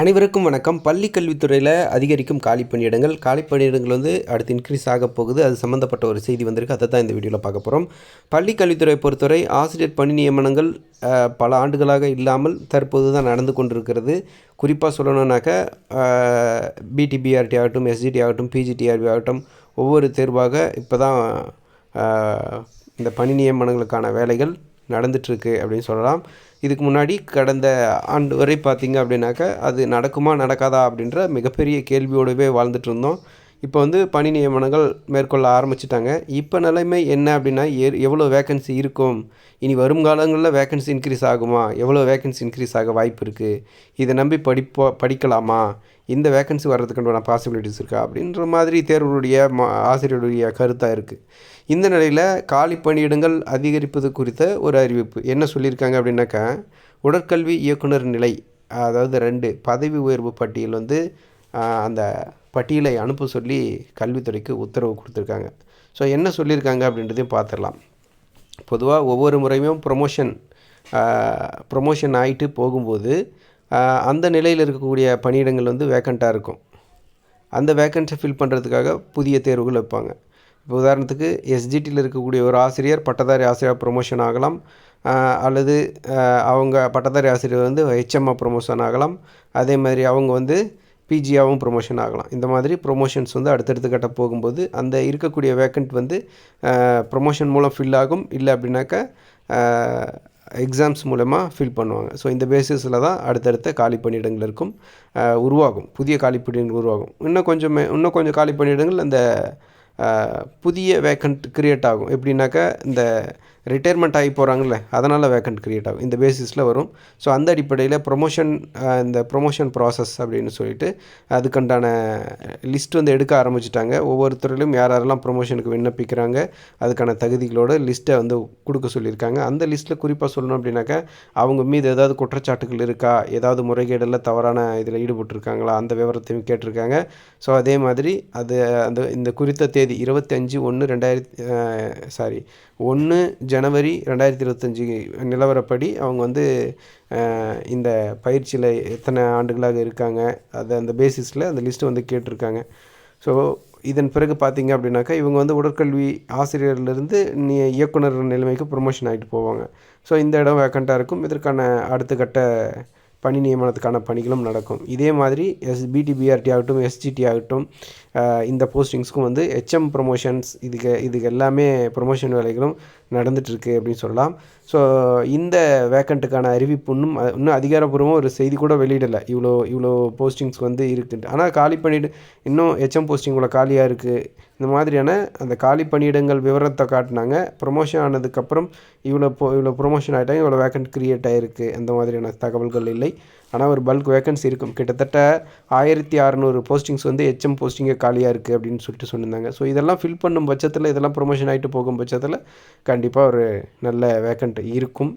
அனைவருக்கும் வணக்கம். பள்ளி கல்வித்துறையில் அதிகரிக்கும் காலி பணியிடங்கள் காலி பணியிடங்கள் வந்து அடுத்து இன்க்ரீஸ் ஆக போகுது. அது சம்மந்தப்பட்ட ஒரு செய்தி வந்திருக்கு. அதை தான் இந்த வீடியோவில் பார்க்க போகிறோம் பள்ளி கல்வித்துறை பொறுத்தவரை ஆசிரியர் பணி நியமனங்கள் பல ஆண்டுகளாக இல்லாமல் தற்போது தான் நடந்து கொண்டிருக்கிறது. குறிப்பாக சொல்லணுன்னாக்க பிடிபிஆர்டி ஆகட்டும் எஸ்ஜிடி ஆகட்டும் பிஜிடிஆர்பி ஆகட்டும் ஒவ்வொரு தேர்வாக இப்போ தான் இந்த பணி நியமனங்களுக்கான வேலைகள் நடந்துட்டுருக்கு அப்படின்னு சொல்லலாம். இதுக்கு முன்னாடி கடந்த ஆண்டு வரை பார்த்திங்க அப்படின்னாக்கா அது நடக்குமா நடக்காதா அப்படின்ற மிகப்பெரிய கேள்வியோடவே வாழ்ந்துட்டு இருந்தோம். இப்போ வந்து பணி நியமனங்கள் மேற்கொள்ள ஆரம்பிச்சிட்டாங்க. இப்போ நிலைமை என்ன அப்படின்னா எ எவ்வளோ வேக்கன்சி இருக்கும்? இனி வரும் காலங்களில் வேக்கன்சி இன்க்ரீஸ் ஆகுமா? எவ்வளோ வேக்கன்சி இன்க்ரீஸ் ஆக வாய்ப்பு இருக்குது இதை நம்பி படிப்போ படிக்கலாமா? இந்த வேக்கன்சி வர்றதுக்குண்டான பாசிபிலிட்டிஸ் இருக்கா? அப்படின்ற மாதிரி தேர்வுடைய மா ஆசிரியருடைய கருத்தாக இருக்குது இந்த நிலையில் காலி பணியிடங்கள் அதிகரிப்பது குறித்த ஒரு அறிவிப்பு. என்ன சொல்லியிருக்காங்க அப்படின்னாக்கா உடற்கல்வி இயக்குனர் நிலை அதாவது ரெண்டு பதவி உயர்வு பட்டியல் வந்து அந்த பட்டியலை அனுப்ப சொல்லி கல்வித்துறைக்கு உத்தரவு கொடுத்துருக்காங்க. ஸோ என்ன சொல்லியிருக்காங்க அப்படின்றதையும் பார்த்துடலாம். பொதுவாக ஒவ்வொரு முறையும் ப்ரொமோஷன் ப்ரொமோஷன் ஆகிட்டு போகும்போது அந்த நிலையில் இருக்கக்கூடிய பணியிடங்கள் வந்து வேக்கண்ட்டாக இருக்கும். அந்த வேக்கன்ஸை ஃபில் பண்ணுறதுக்காக புதிய தேர்வுகள் வைப்பாங்க. இப்போ உதாரணத்துக்கு எஸ்ஜிடியில் இருக்கக்கூடிய ஒரு ஆசிரியர் பட்டதாரி ஆசிரியர் ப்ரொமோஷன் ஆகலாம். அல்லது அவங்க பட்டதாரி ஆசிரியர் வந்து ஹெச்எம்ஆ ப்ரொமோஷன் ஆகலாம். அதே மாதிரி அவங்க வந்து பிஜியாகவும் ப்ரொமோஷன் ஆகலாம். இந்த மாதிரி ப்ரொமோஷன்ஸ் வந்து அடுத்தடுத்த கட்ட போகும்போது அந்த இருக்கக்கூடிய வேக்கண்ட் வந்து ப்ரொமோஷன் மூலம் ஃபில் ஆகும். இல்லை அப்படின்னாக்கா எக்ஸாம்ஸ் மூலமாக ஃபில் பண்ணுவாங்க. ஸோ இந்த பேசிஸில் தான் அடுத்தடுத்த காலி பணியிடங்கள் இருக்கும். உருவாகும். புதிய காலி பணியிடங்கள் உருவாகும். இன்னும் கொஞ்சம் இன்னும் கொஞ்சம் காலி பணியிடங்கள் அந்த புதிய வேக்கண்ட் கிரியேட் ஆகும். எப்படின்னாக்கா இந்த ரிட்டையர்மெண்ட் ஆகி போகிறாங்கல்ல அதனால் வேக்கண்ட் க்ரியேட் ஆகும். இந்த பேசிஸில் வரும். ஸோ அந்த அடிப்படையில் ப்ரொமோஷன் இந்த ப்ரொமோஷன் ப்ராசஸ் அப்படின்னு சொல்லிட்டு அதுக்குண்டான லிஸ்ட் வந்து எடுக்க ஆரம்பிச்சிட்டாங்க. ஒவ்வொரு துறையிலும் யார் யாரெல்லாம் ப்ரொமோஷனுக்கு விண்ணப்பிக்கிறாங்க அதுக்கான தகுதிகளோட லிஸ்ட்டை வந்து கொடுக்க சொல்லியிருக்காங்க. அந்த லிஸ்ட்டில் குறிப்பாக சொல்லணும் அப்படின்னாக்கா அவங்க மீது ஏதாவது குற்றச்சாட்டுகள் இருக்கா ஏதாவது முறைகேடில் தவறான இதில் ஈடுபட்டிருக்காங்களா அந்த விவரத்தையும் கேட்டிருக்காங்க. ஸோ அதே மாதிரி அது அந்த இந்த குறித்த தேதி இருபத்தஞ்சு ஒன்று ரெண்டாயிரத்தி சாரி ஒன்று ஜனவரி ரெண்டாயிரத்தி இருபத்தஞ்சி நிலவரப்படி அவங்க வந்து இந்த பயிற்சியில் எத்தனை ஆண்டுகளாக இருக்காங்க அதை அந்த பேசிஸில் அந்த லிஸ்ட்டு வந்து கேட்டிருக்காங்க. ஸோ இதன் பிறகு பார்த்தீங்க அப்படின்னாக்கா இவங்க வந்து உடற்கல்வி ஆசிரியர்லேருந்து நீ இயக்குனர் நிலைமைக்கு ப்ரொமோஷன் ஆகிட்டு போவாங்க. ஸோ இந்த இடம் வேக்கண்ட்டாக இருக்கும். இதற்கான அடுத்த கட்ட பணி நியமனத்துக்கான பணிகளும் நடக்கும். இதே மாதிரி எஸ் பிடிபிஆர்டி ஆகட்டும் எஸ்ஜிடி ஆகட்டும் இந்த போஸ்டிங்ஸ்க்கும் வந்து ஹெச்எம் ப்ரொமோஷன்ஸ் இதுக்கு இதுக்கு எல்லாமே ப்ரொமோஷன் வேலைகளும் நடந்துகிட்ருக்கு அப்படின்னு சொல்லலாம். ஸோ இந்த வேக்கண்ட்டுக்கான அறிவிப்பு இன்னும் இன்னும் அதிகாரப்பூர்வமாக ஒரு செய்தி கூட வெளியிடலை. இவ்வளோ இவ்வளோ போஸ்டிங்ஸ் வந்து இருக்குன்ட்டு ஆனால் காலி பண்ணிவிட்டு இன்னும் ஹெச்எம் போஸ்டிங் இவ்வளோ காலியாக இருக்குது இந்த மாதிரியான அந்த காலி பணியிடங்கள் விவரத்தை காட்டினாங்க. ப்ரொமோஷன் ஆனதுக்கப்புறம் இவ்வளோ போ இவ்வளோ ப்ரொமோஷன் ஆகிட்டாங்க இவ்வளோ வேக்கன்ட் க்ரியேட் ஆகிருக்கு அந்த மாதிரியான தகவல்கள் இல்லை. ஆனால் ஒரு பல்க் வேக்கன்சி இருக்கும். கிட்டத்தட்ட ஆயிரத்தி அறநூறு போஸ்டிங்ஸ் வந்து ஹெச்எம் போஸ்டிங்கே காலியாக இருக்குது அப்படின்னு சொல்லிட்டு சொன்னிருந்தாங்க ஸோ இதெல்லாம் ஃபில் பண்ணும் பட்சத்தில் இதெல்லாம் ப்ரொமோஷன் ஆகிட்டு போகும் பட்சத்தில் கண்டிப்பாக ஒரு நல்ல வேக்கண்ட் இருக்கும்.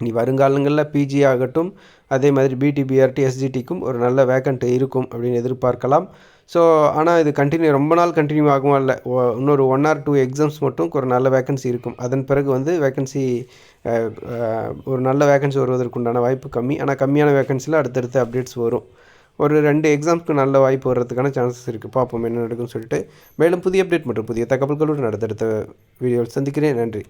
இனி வருங்காலங்களில் பிஜி ஆகட்டும் அதே மாதிரி பிடிபிஆர்டி எஸ்ஜிடிக்கும் ஒரு நல்ல வேக்கண்ட் இருக்கும் அப்படின்னு எதிர்பார்க்கலாம். ஸோ ஆனால் இது கண்டினியூ ரொம்ப நாள் கண்டினியூ ஆகுமா இல்லை? இன்னொரு ஒன் ஆர் டூ எக்ஸாம்ஸ் மட்டும் ஒரு நல்ல வேக்கன்சி இருக்கும். அதன் பிறகு வந்து வேக்கன்சி ஒரு நல்ல வேக்கன்சி வருவதற்குண்டான வாய்ப்பு கம்மி. ஆனால் கம்மியான வேக்கன்சியில் அடுத்தடுத்த அப்டேட்ஸ் வரும். ஒரு ரெண்டு எக்ஸாம்ஸ்க்கு நல்ல வாய்ப்பு வர்றதுக்கான சான்சஸ் இருக்குது பார்ப்போம் என்ன நடக்கும்னு சொல்லிட்டு. மேலும் புதிய அப்டேட் மற்றும் புதிய தகவல்களுடன் அடுத்தடுத்த வீடியோவில் சந்திக்கிறேன். நன்றி.